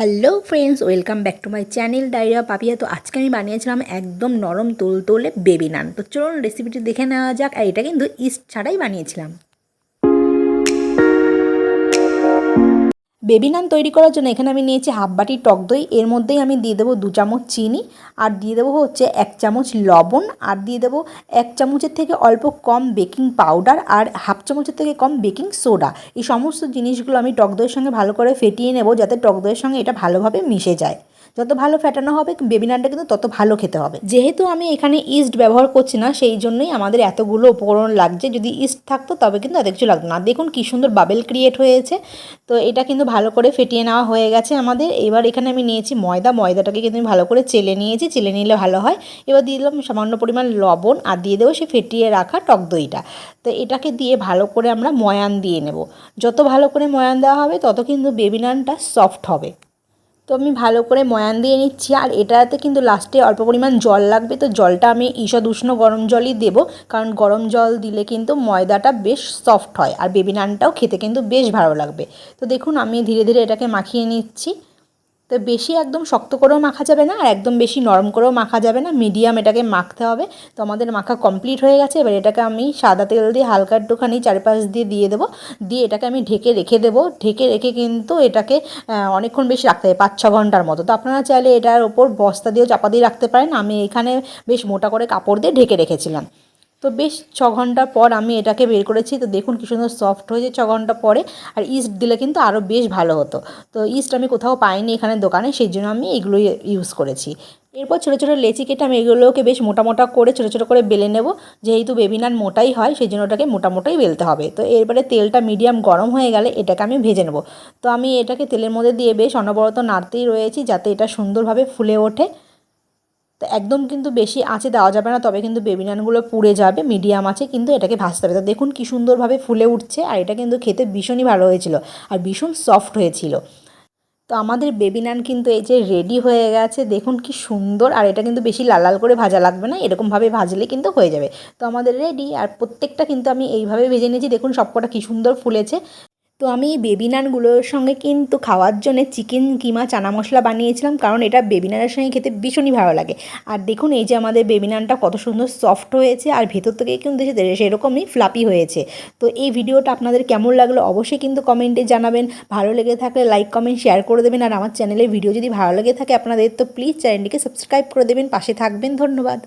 Hello friends welcome back to my channel diarrhoea Papiya তো আজকে আমি বানিয়েছিলাম একদম নরম তোল তোলে বেবি নান তো চলুন রেসিপিটি দেখে নেওয়া যাক, আর এটা কিন্তু ইস্ট ছাড়াই বানিয়েছিলাম। বেবি নান তৈরি করার জন্য এখানে আমি নিয়েছি হাফ বাটি টক দই। এর মধ্যেই আমি দিয়ে দেবো দু চামচ চিনি, আর দিয়ে দেবো হচ্ছে এক চামচ লবণ, আর দিয়ে দেবো এক চামচের থেকে অল্প কম বেকিং পাউডার, আর হাফ চামচের থেকে কম বেকিং সোডা। এই সমস্ত জিনিসগুলো আমি টক দইয়ের সঙ্গে ভালো করে ফেটিয়ে নেব, যাতে টক দইয়ের সঙ্গে এটা ভালোভাবে মিশে যায়। যত ভালো ফেটানো হবে বেবি নানটা কিন্তু তত ভালো খেতে হবে। যেহেতু আমি এখানে ইস্ট ব্যবহার করছি না, সেই জন্যই আমাদের এতগুলো উপকরণ লাগছে। যদি ইস্ট থাকতো, তবে কিন্তু এত কিছু লাগতো না। দেখুন কী সুন্দর বাবেল ক্রিয়েট হয়েছে। তো এটা কিন্তু ভালো করে ফেটিয়ে নেওয়া হয়ে গেছে আমাদের। এবার এখানে আমি নিয়েছি ময়দা। ময়দাটাকে কিন্তু আমি ভালো করে চেলে নিয়েছি। চেলে নিলে ভালো হয়। এবার দিয়ে দিলাম সামান্য পরিমাণ লবণ আর দিয়ে দেবো সে ফেটিয়ে রাখা টক দইটা। তো এটাকে দিয়ে ভালো করে আমরা ময়ান দিয়ে নেব। যত ভালো করে ময়ান দেওয়া হবে, তত কিন্তু বেবি নানটা সফট হবে। তো আমি ভালো করে ময়ান দিয়ে নিচ্ছি। আর এটাতে কিন্তু লাস্টে অল্প পরিমাণ জল লাগবে। তো জলটা আমি ঈষদ উষ্ণ গরম জলই দেবো। কারণ গরম জল দিলে কিন্তু ময়দাটা বেশ সফট হয়। আর বেবি নানটাও খেতে কিন্তু বেশ ভালো লাগবে। তো দেখুন, আমি ধীরে ধীরে এটাকে মাখিয়ে নিচ্ছি। তো বেশি একদম শক্ত করেও মাখা যাবে না আর একদম বেশি নরম করেও মাখা যাবে না। মিডিয়াম এটাকে মাখতে হবে। তো আমাদের মাখা কমপ্লিট হয়ে গেছে। এবার এটাকে আমি সাদা তেল দিয়ে হালকা একটুখানি চারপাশ দিয়ে দিয়ে দেবো। দিয়ে এটাকে আমি ঢেকে রেখে দেবো। ঢেকে রেখে কিন্তু এটাকে অনেকক্ষণ বেশি রাখতে হবে, পাঁচ ছ ঘণ্টার মতো। তো আপনারা চাইলে এটার ওপর বস্তা দিয়েও চাপা দিয়ে রাখতে পারেন। আমি এখানে বেশ মোটা করে কাপড় দিয়ে ঢেকে রেখেছিলাম। তো বেশ ছ ঘণ্টা পর আমি এটাকে বের করেছি। তো দেখুন কী সুন্দর সফট হয়েছে ছ ঘণ্টা পরে। আর ইস্ট দিলে কিন্তু আরও বেশ ভালো হতো। তো ইস্ট আমি কোথাও পাইনি এখানে দোকানে, সেই জন্য আমি এগুলোই ইউজ করেছি। এরপর ছোটো ছোটো লেচি কেটে আমি এগুলোকে বেশ মোটা মোটা করে, ছোটো ছোটো করে বেলে নেব। যেহেতু বেবিনান মোটাই হয়, সেই জন্য ওটাকে মোটা মোটাই বেলতে হবে। তো এরপরে তেলটা মিডিয়াম গরম হয়ে গেলে এটাকে আমি ভেজে নেব। তো আমি এটাকে তেলের মধ্যে দিয়ে বেশ অনবরত নাড়তেই রয়েছি যাতে এটা সুন্দরভাবে ফুলে ওঠে। তো একদম কিন্তু বেশি আঁচে দেওয়া যাবে না, তবে কিন্তু বেবি নানগুলো পুড়ে যাবে, মিডিয়াম আছে কিন্তু এটাকে ভাজতে হবে। তো দেখুন কী সুন্দরভাবে ফুলে উঠছে আর এটা কিন্তু খেতে ভীষণই ভালো হয়েছিল আর ভীষণ সফট হয়েছিল। তো আমাদের বেবি নান কিন্তু এই যে রেডি হয়ে গেছে, দেখুন কি সুন্দর আর এটা কিন্তু বেশি লাল লাল করে ভাজা লাগবে না, এরকমভাবে ভাজলে কিন্তু হয়ে যাবে। তো আমাদের রেডি আর প্রত্যেকটা কিন্তু আমি এইভাবে ভেজে নিয়েছি, দেখুন সবকটা কী সুন্দর ফুলেছে। তো আমি বেবি নানগুলোর সঙ্গে কিন্তু খাওয়ার জন্য চিকেন কিমা চানা মশলা বানিয়েছিলাম, কারণ এটা বেবি নানের সঙ্গে খেতে ভীষণই ভালো লাগে। আর দেখুন, এই যে আমাদের বেবি নানটা কত সুন্দর সফট হয়েছে, আর ভেতর থেকে কিন্তু সেরকমই ফ্লাপি হয়েছে। তো এই ভিডিওটা আপনাদের কেমন লাগল অবশ্যই কিন্তু কমেন্টে জানাবেন। ভালো লেগে থাকলে লাইক কমেন্ট শেয়ার করে দেবেন। আর আমার চ্যানেলের ভিডিও যদি ভালো লেগে থাকে আপনাদের, তো প্লিজ চ্যানেলটিকে সাবস্ক্রাইব করে দেবেন। পাশে থাকবেন। ধন্যবাদ।